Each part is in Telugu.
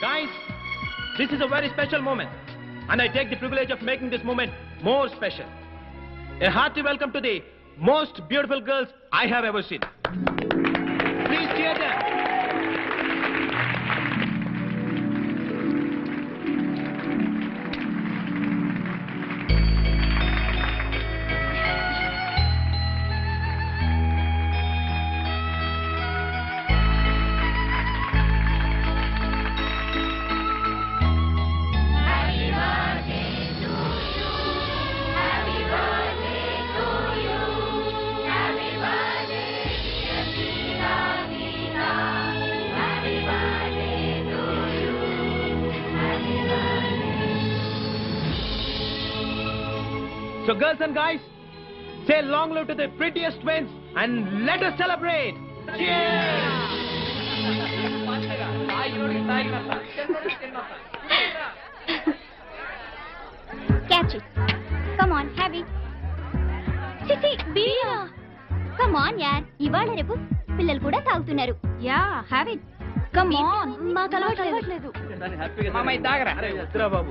Guys, this is a very special moment, and I take the privilege of making this moment more special. A hearty welcome to the most beautiful girls I have ever seen. So, girls and guys, say long live to the prettiest twins and let us celebrate. Cheers! Catch it. Come on, have it. చిచి బీయా కమ్ ఆన్ యార్ ఇవాళ రేపు పిల్లలు కూడా తాగుతున్నారు yeah have it come on మాకు అలవాట్లేదు అరే, వద్దురా బాబు.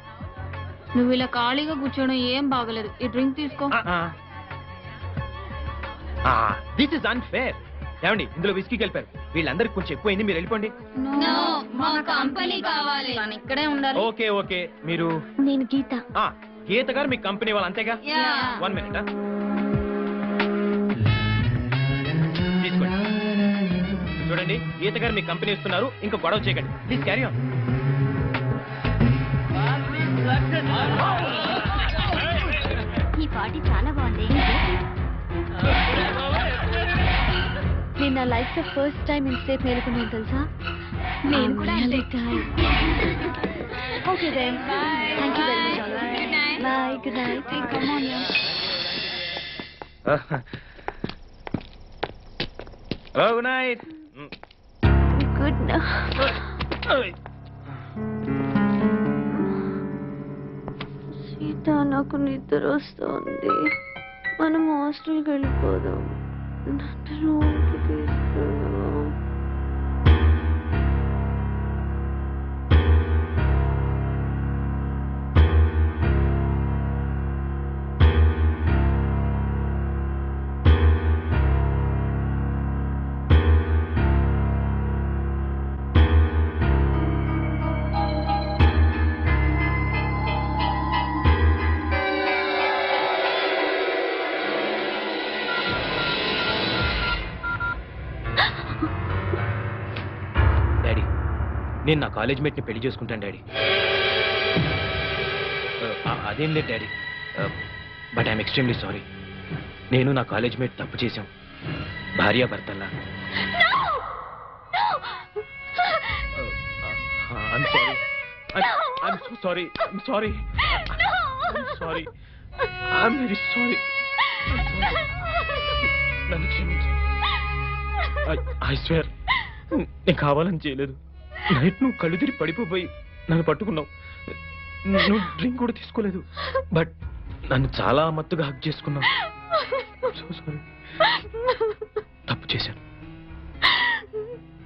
నువ్వు ఇలా ఖాళీగా కూర్చోవడం ఏం బాగలేదు. ఈ డ్రింక్ తీసుకో. దిస్ ఇస్ అన్ఫేర్ ఏమండి ఇందులో విస్కీకి వెళ్ళిపోయారు వీళ్ళందరికి కొంచెం ఎక్కువైంది మీరు వెళ్ళిపోండి. మా కంపెనీ కావాలి. మనం ఇక్కడే ఉండాలి. Okay okay. మీరు? నేను గీత. ఆ, గీత గారు మీ కంపెనీ వాళ్ళు అంతేగా? వన్ మినిట్ తీసుకోండి. చూడండి గీత గారు మీ కంపెనీ ఇస్తున్నారు. ఇంకా గొడవ చేయకండి. ప్లీజ్ క్యారీ ఆన్ ఈ పార్టీ చాలా బాగుంది. నేను నా లైఫ్లో ఫస్ట్ టైం ఇంతసేపు మేలుకున్నాను తెలుసా? నేను కూడా. Okay then thank you very much bye good night good night good Seetha నాకు నిద్ర వస్తుంది. మనం హాస్టల్కి వెళ్ళిపోదాం. నన్ను రూమ్కి నేను నా కాలేజ్ మేట్ని పెళ్ళి చేసుకుంటాను డాడీ. అదేం లేదు daddy. But I'm extremely sorry. నేను నా కాలేజ్ మేట్ తప్పు చేశాం. భార్య భర్తల్లా. నన్ను క్షమించు. ఐ స్వేర్ నేను కావాలని చేయలేదు. నైట్ నువ్వు కళ్ళు తిరిగి పడిపోయి నన్ను పట్టుకున్నావు. నువ్వు డ్రింక్ కూడా తీసుకోలేదు. బట్ నన్ను చాలా మత్తుగా హక్ చేసుకున్నావు. So sorry. తప్పు చేశాను.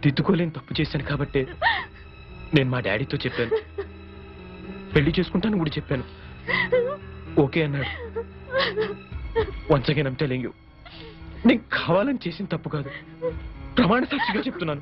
దిద్దుకోలేని తప్పు చేశాను కాబట్టి నేను మా డాడీతో చెప్పాను. పెళ్ళి చేసుకుంటాను కూడా చెప్పాను. ఓకే అన్నాడు. Once again I'm telling you నేను కావాలని చేసిన తప్పు కాదు. ప్రమాణ సాక్షిగా చెప్తున్నాను.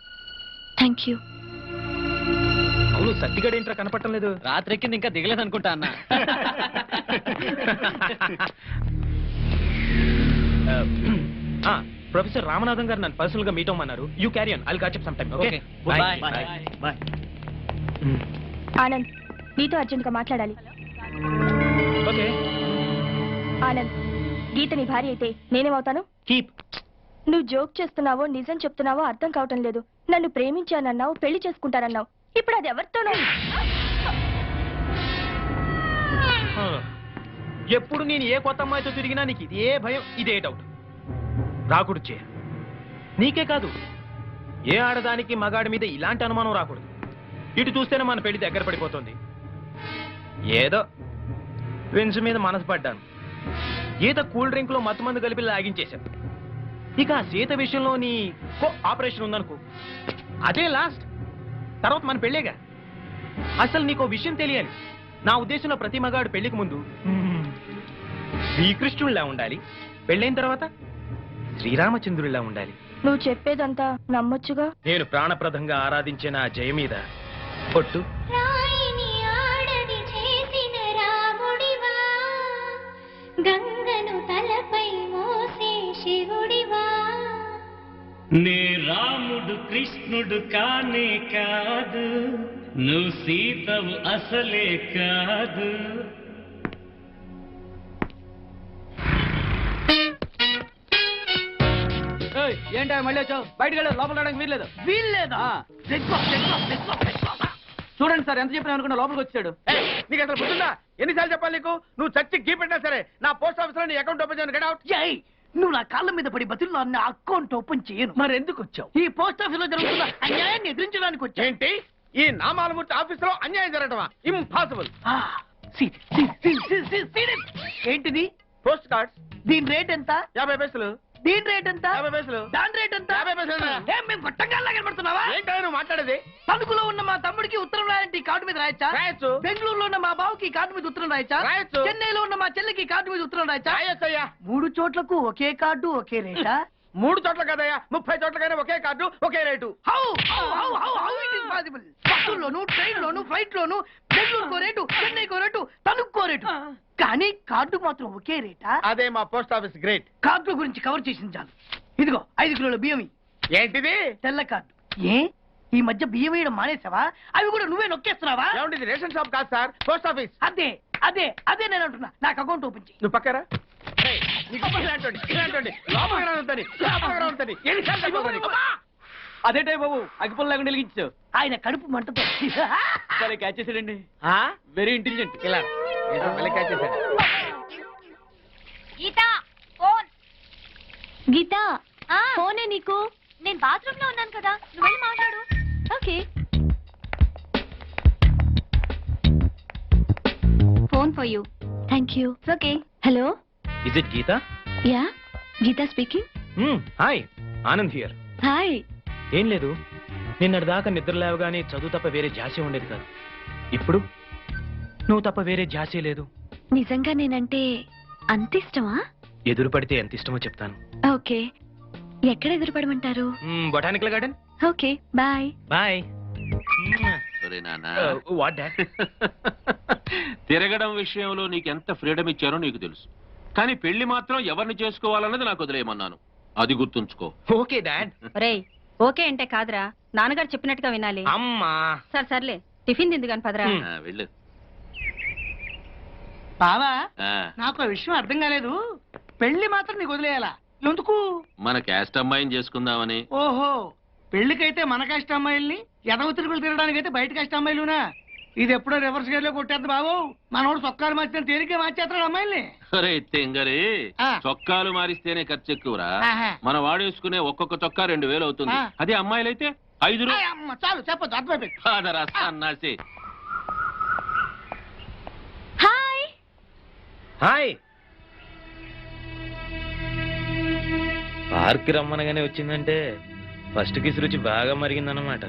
థ్యాంక్ యూ అవును సత్తిగడ ఏంట్రా కనపడటం లేదు? రాత్రి ఎక్కింది ఇంకా దిగలేదు అనుకుంటా అన్న. ప్రొఫెసర్ రామనాథన్ గారు నన్ను పర్సనల్గా meet అవ్వమన్నారు. You carry on I'll catch some time okay. Bye Anand నీతో అర్జెంట్గా మాట్లాడాలి. ఓకే ఆనంద్ గీత నీ భార్య అయితే నేనేమవుతాను? కీప్ నువ్వు జోక్ చేస్తున్నావో నిజం చెప్తున్నావో అర్థం కావటం లేదు. నన్ను ప్రేమించానన్నావు పెళ్ళి చేసుకుంటానన్నావు. ఇప్పుడు అది ఎవరితోనో ఎప్పుడు నేను ఏ కొత్త అమ్మాయితో తిరిగినా నీకు ఇదే భయం ఇదే డౌట్ రాకూడదు చే నీకే కాదు. ఏ ఆడదానికి మగాడి మీద ఇలాంటి అనుమానం రాకూడదు. ఇటు చూస్తేనే మన పెళ్ళి దగ్గర పడిపోతుంది. ఏదో విన్స్ మీద మనసు పడ్డాను. ఈత కూల్ డ్రింక్లో మత్తు మందు కలిపి లాగించేశాను. ఇక ఆ సీత విషయంలో నీ కో ఆపరేషన్ ఉందనుకో. అదే లాస్ట్. తర్వాత మన పెళ్ళేగా. అసలు నీకు విషయం తెలియాలి. నా ఉద్దేశంలో ప్రతి మగాడు పెళ్ళికి ముందు శ్రీకృష్ణుడిలా ఉండాలి. పెళ్ళైన తర్వాత శ్రీరామచంద్రుడిలా ఉండాలి. నువ్వు చెప్పేదంతా నమ్మొచ్చుగా? నేను ప్రాణప్రదంగా ఆరాధించిన ఆ జయ మీద. పొట్టు రాయిని ఆడది చేసిన రాముడివా. గంగను నే రాముడు కృష్ణుడు కానే కాదు నువ్వు సీతవు అసలే కాదు. ఏంటా మళ్ళీ వచ్చావు? బయటకు వెళ్ళి లోపల రావడానికి వీల్లేదు. వీల్లేదా? చూడండి సార్ ఎంత చెప్పినా అనుకున్నా లోపలికి వచ్చాడు. నీకు అసలు గుర్తుందా ఎన్నిసార్లు చెప్పాలి నీకు? నువ్వు చచ్చి కీ పెట్టినా సరే నా పోస్ట్ ఆఫీస్లో నీ అకౌంట్ ఓపెన్ చేయను గడౌట్ ఏయ్, నువ్వు నా కాళ్ళ మీద పడి బతుల్లో నా అకౌంట్ ఓపెన్ చేయను మరి ఎందుకు వచ్చావు ఈ పోస్ట్ ఆఫీస్లో జరుగుతున్న అన్యాయాన్ని ఎదిరించడానికి వచ్చా ఏంటి ఈ నామాలమూర్తి ఆఫీస్లో అన్యాయం జరగటమా ఇంపాసిబుల్ ఏంటిది పోస్ట్ కార్డ్స్ దీని రేట్ ఎంత యాభై పైసలు దీని రేట్ ఎంత? యాభై పైసలు. దాని రేట్ ఎంత? యాభై పైసలు. ఏం మేము గొట్టంగా కనబడుతున్నావా? ఏంటో నువ్వు మాట్లాడేది. తణుకులో ఉన్న మా తమ్ముడికి ఉత్తరం రాయంటే కార్డు మీద రాయచ్చా? రాయొచ్చు. బెంగళూరులో ఉన్న మా బావుకి కార్డు మీద ఉత్తరం రాయచ్చా? రాయొచ్చు. చెన్నైలో ఉన్న మా చెల్లికి కార్డు మీద ఉత్తరం రాయచ్చా? రాయొచ్చయ్యా. మూడు చోట్లకు ఒకే కార్డు ఒకే రేటా? మూడు చోట్ల కదయ్యా ముప్పై చోట్లకైనా ఒకే card okay rate. How how how how how it is possible బస్సుల్లోను train లోను ఫ్లైట్ లోను బెంగళూరుకో రేటు చెన్నైకో రేటు తణుక్కో రేటు. కానీ కార్డు మాత్రం ఒకే రేటా? అదే మా పోస్ట్ ఆఫీస్ గ్రేట్. కార్డు గురించి కవర్ చేసింది చాలు. ఇదిగో ఐదు కిలోల బియ్యం. ఏంటిది? తెల్ల కార్డు. ఏ? ఈ మధ్య బియ్యం వేయడం మానేసావా అవి కూడా నువ్వే నొక్కేస్తున్నావా? ఏమంటే రేషన్ షాప్ కాదు సార్ పోస్ట్ ఆఫీస్. అదే అదే అదే నేను అంటున్నా. నాకు అకౌంట్ ఓపెన్ చేయి. నువ్వు పక్కరా? నీకు? అదేటే బాబు అగ్గిపుల్ల లేకుండా వెలిగించావు ఆయన కడుపు మంటతో. సరే క్యాచ్ చేసాడండి ఆ? వెరీ ఇంటెలిజెంట్ ఇలా catch చేశాడు. గీత ఫోన్. గీత ఫోనే నీకు? నేను బాత్రూమ్లో ఉన్నాను కదా నువ్వు వెళ్ళి మాట్లాడు. Okay. Phone for you. Thank you okay. Hello? Is it Geetha yeah Geetha speaking hi Anand here hi ఏం లేదు నిన్నటి దాకా నిద్ర లేవగానే చదువు తప్ప వేరే ధ్యాసే ఉండేది కాదు. ఇప్పుడు నువ్వు తప్ప వేరే ధ్యాసే లేదు. నిజంగా నేనంటే అంత ఇష్టమా? ఎదురు పడితే ఎంత ఇష్టమో చెప్తాను. ఓకే. ఎక్కడ ఎదురుపడమంటారు botanical garden okay bye. Bye dad తిరగడం విషయంలో నీకు ఎంత ఫ్రీడమ్ ఇచ్చారో నీకు తెలుసు. కానీ పెళ్ళి మాత్రం ఎవరిని చేసుకోవాలన్నది నాకు వదిలేయమన్నాను. అది గుర్తుంచుకో. Okay dad. రేయ్ ఓకే అంటే కాదురా. నాన్నగారు చెప్పినట్టుగా వినాలి. అమ్మా. సరే సర్లే. టిఫిన్ తింది కాని పదరా. ఆ, వెళ్ళు. బావా ఆ, నాకు ఆ విషయం అర్థం కాలేదు. పెళ్ళి మాత్రం నీకు వదిలేయాలా? ఎందుకు? మన క్యాస్ట్ అమ్మాయిని చేసుకుందామని. ఓహో పెళ్ళికైతే మన కష్ట అమ్మాయిల్ని ఎదవ తిరుగులు తిరగడానికైతే బయట కష్ట అమ్మాయిలునా? ఇది ఎప్పుడో రివర్స్ గేర్లో కొట్టేద్దు బాబు. మనోడు సొక్కాలు మార్చిన తేలికే మార్చేస్తాడు అమ్మాయిల్ని. అరే తెంగరి ఆ. చొక్కాలు మారిస్తేనే ఖర్చు ఎక్కువరా? ఆహా. మన వాడేసుకునే ఒక్కొక్క చొక్కా రెండు వేలు అవుతుంది. ఆ. అదే అమ్మాయిలైతే ఐదు ఆయ్ అమ్మ, చాలు చెప్పొద్దు అర్థమైపోయింది. సన్నాసి. హాయ్. హాయ్. పార్క్ రమ్మనగానే వచ్చిందంటే ఫస్ట్ కిస్ రుచి బాగా మరిగిందన్నమాట.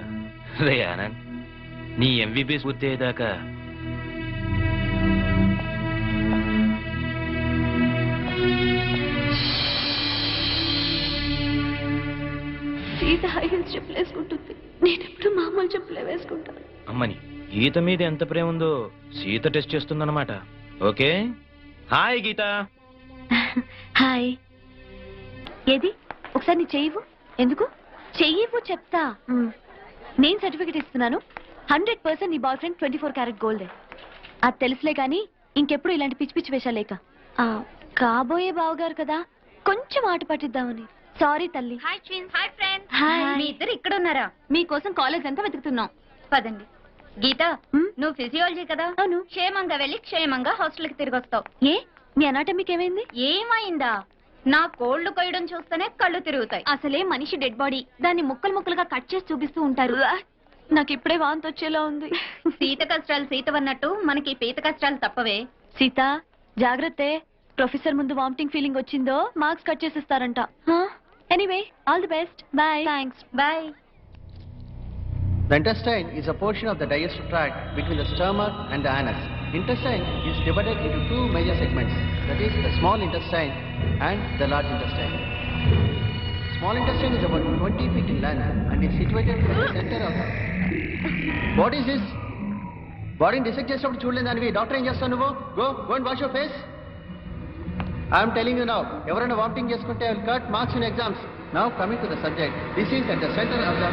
రే ఆనంద్. నీ ఎంబీబీఎస్ పూర్తి అయ్యేదాకా. సీత హై హీల్స్ చెప్పులు వేసుకుంటుంది నేను ఎప్పుడు మామూలు చెప్పులే వేసుకుంటాను. అమ్మని గీత మీద ఎంత ప్రేమ ఉందో సీత టెస్ట్ చేస్తుందన్నమాట. ఓకే? హాయ్ గీత. హాయ్. ఏది? ఒకసారి నీ చెయ్యవు ఎందుకు? చెయ్యవు చెప్తా. నేను సర్టిఫికెట్ ఇస్తున్నాను. హండ్రెడ్ పర్సెంట్ నీ boyfriend twenty four carat gold. అది తెలుసులే కానీ ఇంకెప్పుడు ఇలాంటి పిచ్చి పిచ్చి వేషాలేక ఆ, కాబోయే బావగారు కదా కొంచెం ఆట పట్టిద్దామని. సారీ తల్లి. Hi twins hi friends hi మీ ఇద్దరు ఇక్కడ ఉన్నారా మీకోసం కాలేజ్ అంతా వెతుకుతున్నాం. పదండి. గీత? నువ్వు ఫిజియాలజీ కదా? అవును. క్షేమంగా వెళ్ళి క్షేమంగా హాస్టల్కి తిరిగి వస్తావు. ఏ? మీ అనాటమీకి ఏమైంది ఏమైందా? నా కోళ్ళు కొయ్యడం చూస్తేనే కళ్ళు తిరుగుతాయి. అసలే మనిషి డెడ్ బాడీ దాన్ని ముక్కలు ముక్కలుగా కట్ చేసి చూపిస్తూ ఉంటారు. నాకు ఇప్పుడే వాంతి వచ్చేలా ఉంది సీత కష్టాలు సీతవన్నట్టు మనకి పీత కష్టాలు తప్పవే సీత జాగ్రత్త ప్రొఫెసర్ ముందు వామిటింగ్ ఫీలింగ్ వచ్చిందో marks cut చేసిస్తారంట anyway all the best bye thanks bye The intestine is a portion of the digestive tract between the stomach and the anus. Intestine is divided into two major segments, that is the small intestine and the large intestine. Small intestine is about 20 feet in length and is situated at the center of What is this? బాడీని డిసెక్ట్ చేసినప్పుడు చూడలేదు దానివి. డాక్టర్ ఏం చేస్తావు నువ్వు? Go go and wash your face I'm telling you now ఎవరైనా వామిటింగ్ చేసుకుంటే will cut marks in exams now coming to the subject this is at the centre of the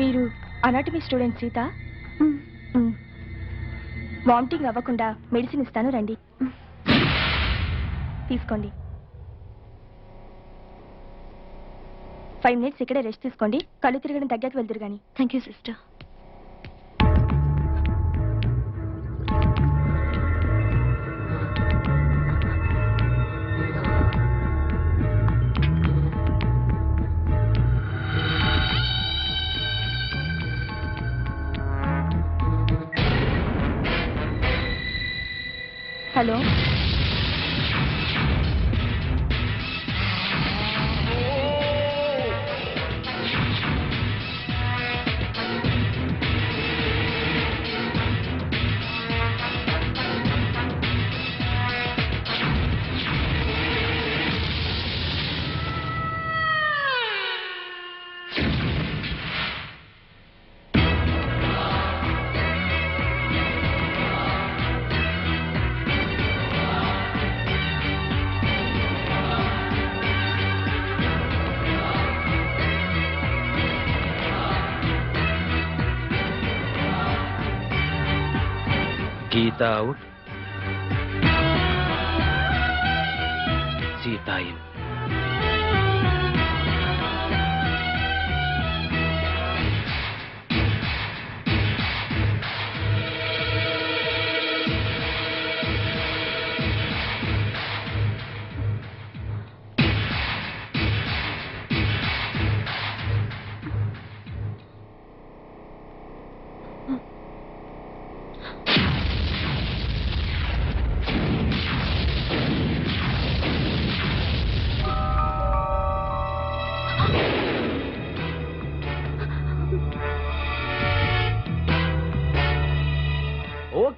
మీరు అనాటమీ స్టూడెంట్ సీత? వామిటింగ్ అవ్వకుండా మెడిసిన్ ఇస్తాను రండి. తీసుకోండి. ఫైవ్ మినిట్స్ ఇక్కడే రెస్ట్ తీసుకోండి. కళ్ళు తిరగడం తగ్గాక వెళ్తురు కానీ thank you sister hello Geetha out Seetha in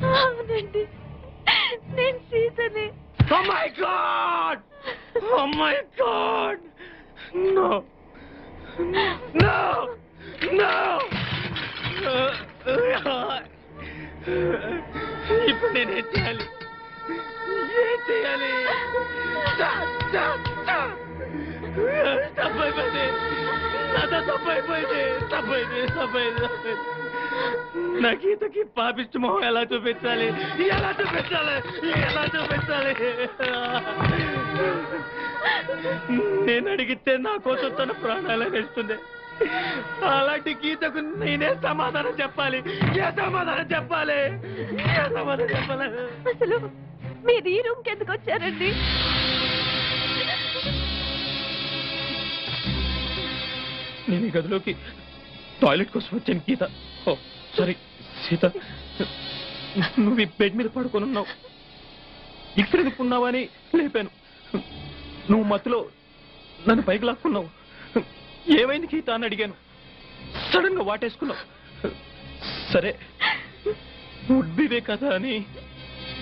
అవునండి నేను సీతని Oh my god! Oh my god! No! No! No! ఇప్పుడు నేనేం చేయాలి ఏం చేయాలి తప్పైపోయింది నాతో తప్పైపోయింది తప్పైంది తప్పైంది తప్పైంది నా గీతకి పాపిష్టి మొహం ఎలా చూపించాలి? ఎలా చూపించాలి? ఎలా చూపించాలి? నేను అడిగితే నా కోసం తన ప్రాణాలు వేస్తుంది. అలాంటి గీతకు నేనే సమాధానం చెప్పాలి. ఏ సమాధానం చెప్పాలి? ఏ సమాధానం చెప్పాలి? అసలు మీరు ఈ రూమ్కి ఎందుకు వచ్చారండి? నేను ఈ గదిలోకి టాయిలెట్ కోసం వచ్చాను గీత. సారీ సీత. నువ్వు ఈ బెడ్ మీద పడుకొని ఉన్నావు. ఇక్కడ ఎందుకున్నావని లేపాను. నువ్వు మత్తులో నన్ను పైకి లాక్కున్నావు. ఏమైంది గీత అని అడిగాను. సడన్గా వాటేసుకున్నావు. సరే ఉడ్బివే కదా అని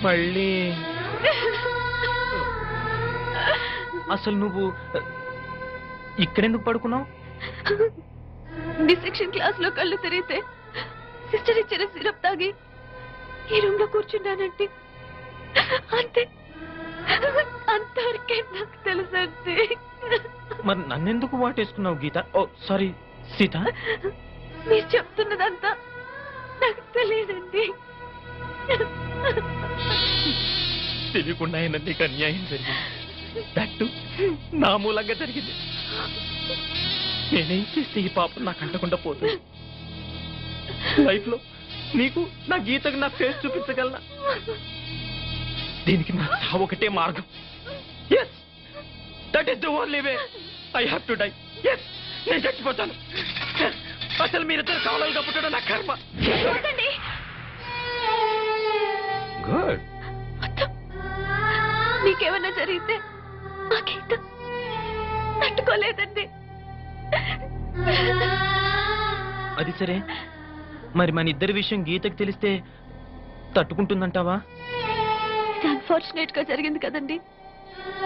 మళ్ళీ అసలు నువ్వు ఇక్కడెందుకు పడుకున్నావు? డిసెక్షన్ క్లాస్లో కళ్ళు తిరిగితే సిస్టర్ ఇచ్చిన సిరప్ తాగి ఈ రూమ్లో కూర్చున్నానంటే అంతే. అంతవరకే నాకు తెలుసండి మరి నన్నెందుకు వాటేసుకున్నావు గీత? ఓ సారీ సీత. మీరు చెప్తున్నదంతా నాకు తెలియదండి. తెలియకుండా అయినా నీకు అన్యాయం జరిగింది. దట్టు నా మూలంగా జరిగింది. నేనేం చేస్తే ఈ పాపం నాకు అంటకుండా పోతుంది? లైఫ్లో నీకు నా గీతకు నా ఫేస్ చూపించగలనా? దీనికి నా ఒకటే మార్గం. Yes that is the only way I have to die yes నేను చచ్చిపోతాను. అసలు మీరిద్దరు కావాలని పుట్టడం నా కర్మ. గుడ్ మీకేమన్నా జరిగితే తట్టుకోలేదండి. అది సరే. మరి మన ఇద్దరి విషయం గీతకు తెలిస్తే తట్టుకుంటుందంటావా? అన్ఫార్చునేట్గా జరిగింది కదండి.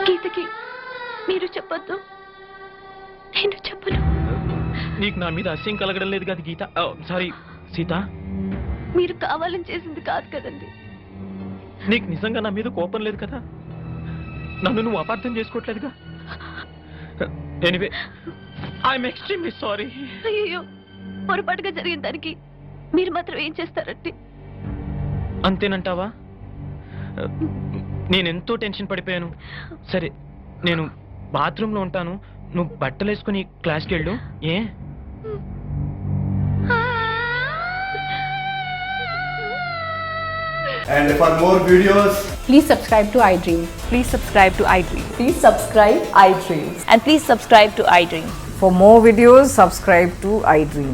గీతకి మీరు చెప్పొద్దు. నేను చెప్పను. నీకు నా మీద అస్యం కలగడం లేదు కదా గీత? సారీ సీత. మీరు కావాలని చేసింది కాదు కదండి. నీకు నిజంగా నా మీద కోపం లేదు కదా? నన్ను నువ్వు అపార్థం చేసుకోవట్లేదుగా? ఎనివే ఐఎమ్ ఎక్స్ట్రీమ్లీ సారీ అయ్యో పొరపాటుగా జరిగిన దానికి మీరు మాత్రం ఏం చేస్తారండి అంతేనంటావా నేనెంతో టెన్షన్ పడిపోయాను సరే నేను బాత్రూంలో ఉంటాను నువ్వు బట్టలు వేసుకుని క్లాస్కి వెళ్ళు ఏ And for more videos, Please subscribe to iDream. Please subscribe to iDream. Please subscribe iDream. And please subscribe to iDream. For more videos, subscribe to iDream.